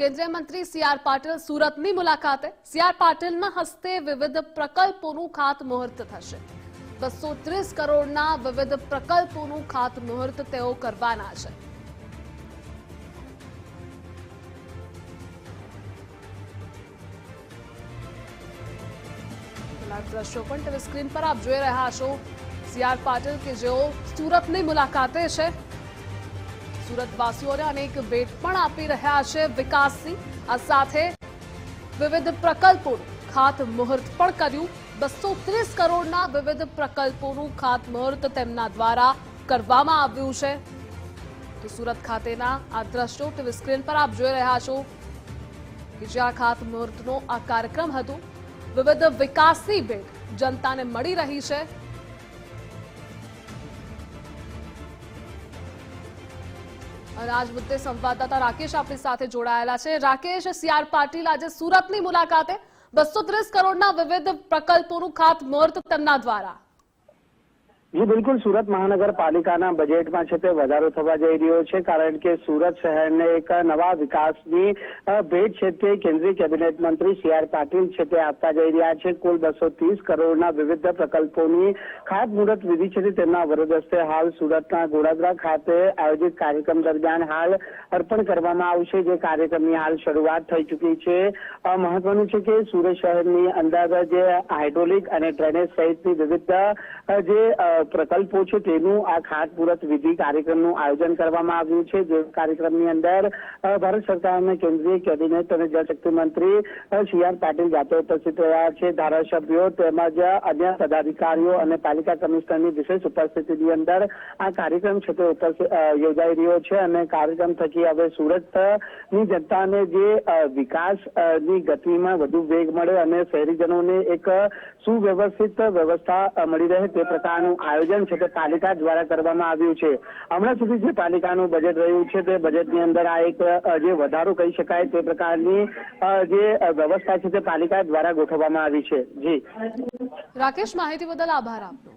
કેન્દ્રીય મંત્રી C R Patil સુરતની મુલાકાતે. સી આર પાટીલના હસ્તે વિવિધ પ્રકલ્પોનું ખાતમુહૂર્ત થશે. બસો ત્રીસ કરોડના વિવિધ પ્રકલ્પોનું ખાતમુહૂર્ત તેઓ કરવાના છે. દ્રશ્યો પણ ટીવી સ્ક્રીન પર આપ જોઈ રહ્યા છો. સી આર પાટીલ કે જેઓ સુરતની મુલાકાતે છે સુરતવાસીઓને અનેક ભેટ પણ આપી રહ્યા છે વિકાસની આ સાથે વિવિધ પ્રકલ્પોનું ખાતમુહૂર્ત પણ કર્યું. બસો ત્રીસ કરોડના વિવિધ પ્રકલ્પોનું ખાતમુહૂર્ત તેમના દ્વારા કરવામાં આવ્યું છે. તો સુરત ખાતેના આ દ્રશ્યો ટીવી સ્ક્રીન પર આપ જોઈ રહ્યા છો કે જ્યાં ખાતમુહૂર્તનો આ કાર્યક્રમ હતો. વિવિધ વિકાસની ભેટ જનતાને મળી રહી છે. અને આજ મુદ્દે સંવાદદાતા રાકેશ આપણી સાથે જોડાયેલા છે. રાકેશ, સીઆર પાટીલ આજે સુરતની મુલાકાતે બસો ત્રીસ કરોડના વિવિધ પ્રકલ્પોનું ખાતમુહૂર્ત તેમના દ્વારા. જી, બિલકુલ. સુરત મહાનગરપાલિકાના બજેટમાં છે તે વધારો થવા જઈ રહ્યો છે, કારણ કે સુરત શહેરને એક નવા વિકાસની ભેટ છે તે કેન્દ્રીય કેબિનેટ મંત્રી સી આર પાટીલ છે તે આપવા જઈ રહ્યા છે. કુલ બસો ત્રીસ કરોડના વિવિધ પ્રકલ્પોની ખાતમુહૂર્ત વિધિ છે તેમના વરદસ્તે હાલ સુરતના ગોડાદરા ખાતે આયોજિત કાર્યક્રમ દરમિયાન હાલ અર્પણ કરવામાં આવશે. જે કાર્યક્રમની હાલ શરૂઆત થઈ ચૂકી છે. મહત્વનું છે કે સુરત શહેરની અંદર જે હાઇડ્રોલિક અને ડ્રેનેજ સહિતની વિવિધ જે પ્રકલ્પો છે તેનું આ ખાતમુહૂર્ત વિધિ કાર્યક્રમનું આયોજન કરવામાં આવ્યું છે. જે કાર્યક્રમની અંદર ભારત સરકારના કેન્દ્રીય કેબિનેટ અને જળશક્તિ મંત્રી સી આર પાટીલ જાતે ઉપસ્થિત રહ્યા છે. ધારાસભ્યો તેમજ અન્ય પદાધિકારીઓ અને પાલિકા કમિશનરની વિશેષ ઉપસ્થિતિની અંદર આ કાર્યક્રમ છે તે યોજાઈ રહ્યો છે અને કાર્યક્રમ થકી હવે સુરતની જનતાને જે અ, વિકાસ અ, ની ગતિમાં વધુ વેગ મળે અને શહેરીજનોને એક સુવ્યવસ્થિત વ્યવસ્થા મળી રહે તે પ્રકારનું આયોજન છે તે પાલિકા દ્વારા કરવામાં આવ્યું છે. હમણાં સુધી જે પાલિકાનું બજેટ રહ્યું છે તે બજેટની અંદર આ એક જે વધારો કહી શકાય તે પ્રકારની જે વ્યવસ્થા છે તે પાલિકા દ્વારા ગોઠવવામાં આવી છે. જી. રાકેશ, માહિતી બદલ આભાર આપનો.